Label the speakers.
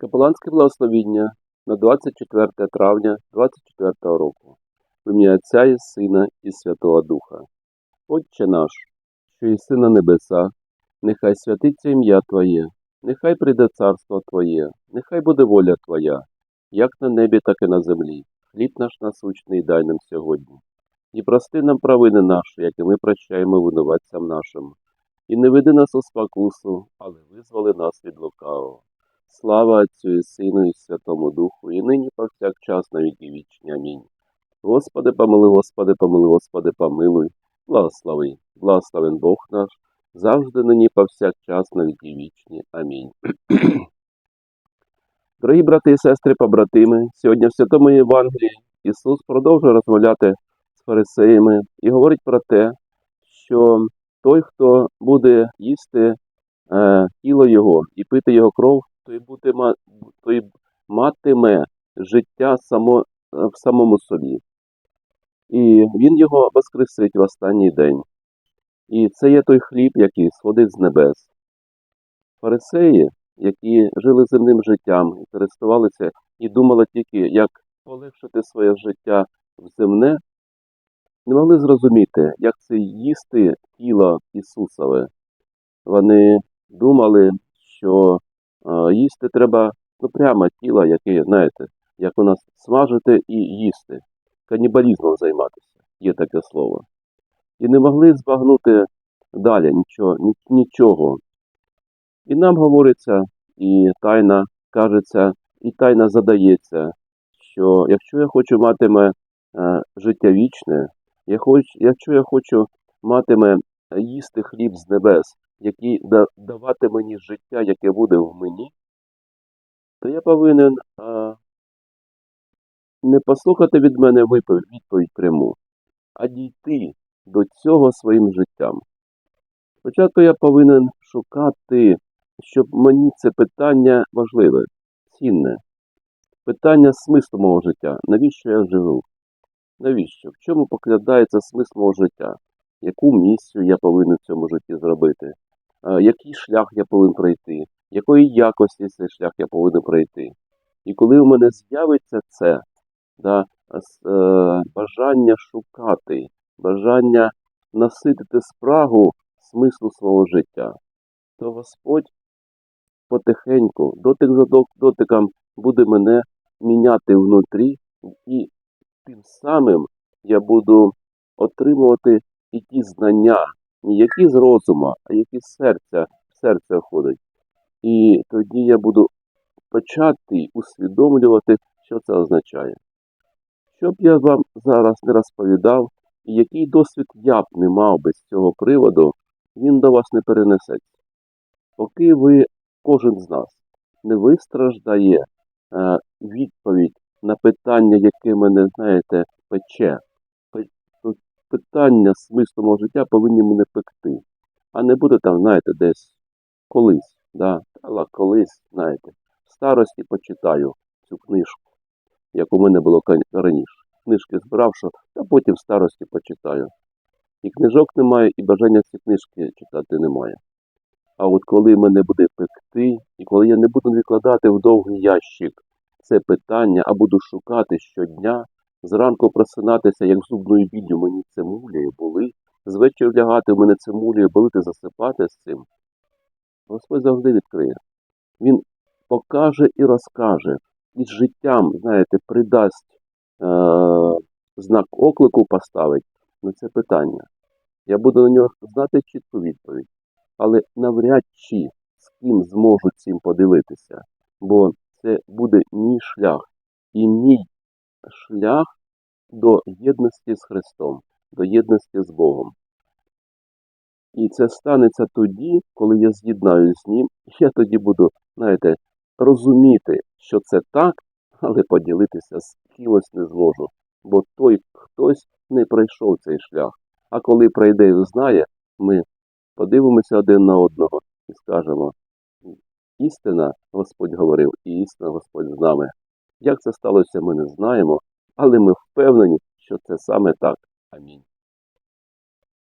Speaker 1: Капеланське благословіння на 24 травня 24 року. В ім'я Отця і Сина і Святого Духа. Отче наш, що єси на небеса, нехай святиться ім'я Твоє, нехай прийде царство Твоє, нехай буде воля Твоя, як на небі, так і на землі. Хліб наш насущний дай нам сьогодні. І прости нам провини наші, як і ми прощаємо винуватцям нашим. І не веди нас у спокусу, але визволи нас від лукавого. Слава Отцю і Сину і Святому Духу, і нині повсякчас на віки вічні. Амінь. Господи, помилуй, Господи, помилуй, Господи, помилуй, благослови, благословен Бог наш, завжди нині повсякчас на віки вічні. Амінь. Дорогі брати і сестри, побратими, сьогодні в Святому Євангелії Ісус продовжує розмовляти з фарисеями і говорить про те, що той, хто буде їсти е, тіло Його і пити Його кров, той, ма- той матиме життя само, е, в самому собі. І Він його воскресить в останній день. І це є той хліб, який сходить з небес. Фарисеї, які жили земним життям і користувалися і думали тільки, як полегшити своє життя в земне, не могли зрозуміти, як це їсти тіло Ісусове. Вони думали, що їсти треба ну, прямо тіло, яке, знаєте, як у нас смажити і їсти, канібалізмом займатися, є таке слово. І не могли збагнути далі нічого, ні- нічого. І нам говориться, і тайна кажеться, і тайна задається, що якщо я хочу матиме е, життя вічне, я хоч, якщо я хочу матиме е, їсти хліб з небес, який давати мені життя, яке буде в мені, то я повинен а, не послухати від мене відповідь пряму, а дійти до цього своїм життям. Спочатку я повинен шукати, щоб мені це питання важливе, цінне. Питання смислу мого життя. Навіщо я живу? Навіщо? В чому покладається смисл мого життя? Яку місію я повинен в цьому житті зробити? Е, Який шлях я повинен пройти? Якої якості цей шлях я повинен пройти? І коли у мене з'явиться це, да, е, бажання шукати, бажання наситити спрагу смислу свого життя, то Господь потихеньку, дотик за дотиком, буде мене міняти внутрі, і тим самим я буду отримувати і ті знання, які з розуму, а які з серця, в серце входять. І тоді я буду почати усвідомлювати, що це означає. Що б я вам зараз не розповідав, і який досвід я б не мав без цього приводу, він до вас не перенесеться. Поки ви, кожен з нас, не вистраждає е, відповідь на питання, яке мене, знаєте, пече. Питання смислу мого життя повинні мене пекти, а не буде там, знаєте, десь колись. Да? Але колись, знаєте, в старості почитаю цю книжку, як у мене було раніше. Книжки збирав, що а потім в старості почитаю. І книжок немає, і бажання ці книжки читати немає. А от коли мене буде пекти, і коли я не буду відкладати в довгий ящик це питання, а буду шукати щодня, зранку просинатися, як зубною біллю мені це муляє, болить, звечір лягати в мене це муляє, болити, засипати з цим. Господь завжди відкриє. Він покаже і розкаже, і з життям, знаєте, придасть е- знак оклику поставить на це питання. Я буду на нього знати чітку відповідь, але навряд чи з ким зможу цим подивитися, бо це буде мій шлях і мій шлях до єдності з Христом, до єдності з Богом. І це станеться тоді, коли я з'єднаюсь з Ним, я тоді буду, знаєте, розуміти, що це так, але поділитися з кимось не зможу, бо той хтось не пройшов цей шлях. А коли пройде і знає, ми подивимося один на одного і скажемо: істина Господь говорив, і істина Господь з нами. Як це сталося, ми не знаємо, але ми впевнені, що це саме так. Амінь.